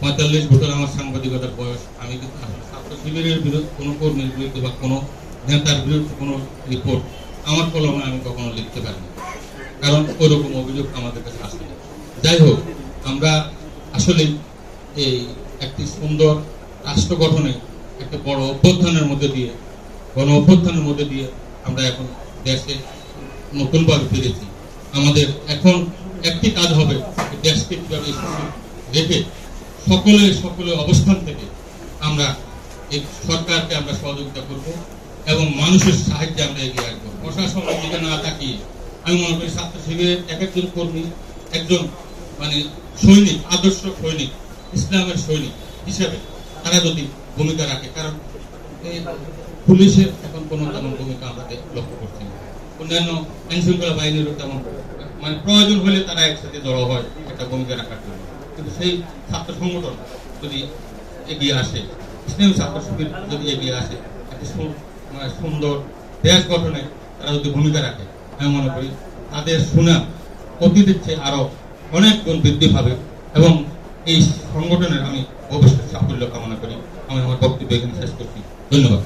পঁয়তাল্লিশ বছর আমার সাংবাদিকতার বয়স। আমি কিন্তু ছাত্র? শিবিরের বিরুদ্ধে কোনো কর্মীর বিরুদ্ধে বা কোনো নেতার বিরুদ্ধে কোনো রিপোর্ট আমার কলমে আমি কখনো লিখতে পারিনি। কারণ ওরকম অভিযোগ আমাদের কাছে আসেনি যাই হোক, আমরা আসলে এই একটি সুন্দর রাষ্ট্র গঠনে একটা বড় অভ্যুত্থানের মধ্যে দিয়ে, গণ অভ্যুত্থানের মধ্যে দিয়ে আমরা এখন দেশে নতুনভাবে ফিরেছি। আমাদের এখন একটি কাজ হবে, দেশকে কীভাবে রেখে সকলে সকলে অবস্থান থেকে আমরা এই সরকারকে আমরা সহযোগিতা করব এবং মানুষের সাহায্যে আমরা এগিয়ে আসব। প্রশাসনের দিকে না তাকিয়ে আমি মনে করি ছাত্র শিবিরের এক একজন কর্মী, একজন মানে সৈনিক, আদর্শ সৈনিক, ইসলামের সৈনিক হিসেবে তারা যদি ভূমিকা রাখে, কারণ পুলিশের এখন কোনো তেমন ভূমিকা আমরা লক্ষ্য করছি না। অন্যান্য আইন শৃঙ্খলা বাহিনীরও তেমন মানে প্রয়োজন হলে তারা একসাথে জড়ো হয়, একটা ভূমিকা রাখার জন্য। কিন্তু সেই ছাত্র সংগঠন যদি এগিয়ে আসে ইসলামী ছাত্র শিবির যদি এগিয়ে আসে, একটা মানে সুন্দর দেশ গঠনে তারা যদি ভূমিকা রাখে, আমি মনে করি তাদের সুনাম অতীতের চেয়ে আরও অনেক গুণ বৃদ্ধি পাবে এবং এই সংগঠনের আমি ভবিষ্যৎ সাফল্য কামনা করি। আমি আমার বক্তব্য এখানে শেষ করছি। ধন্যবাদ।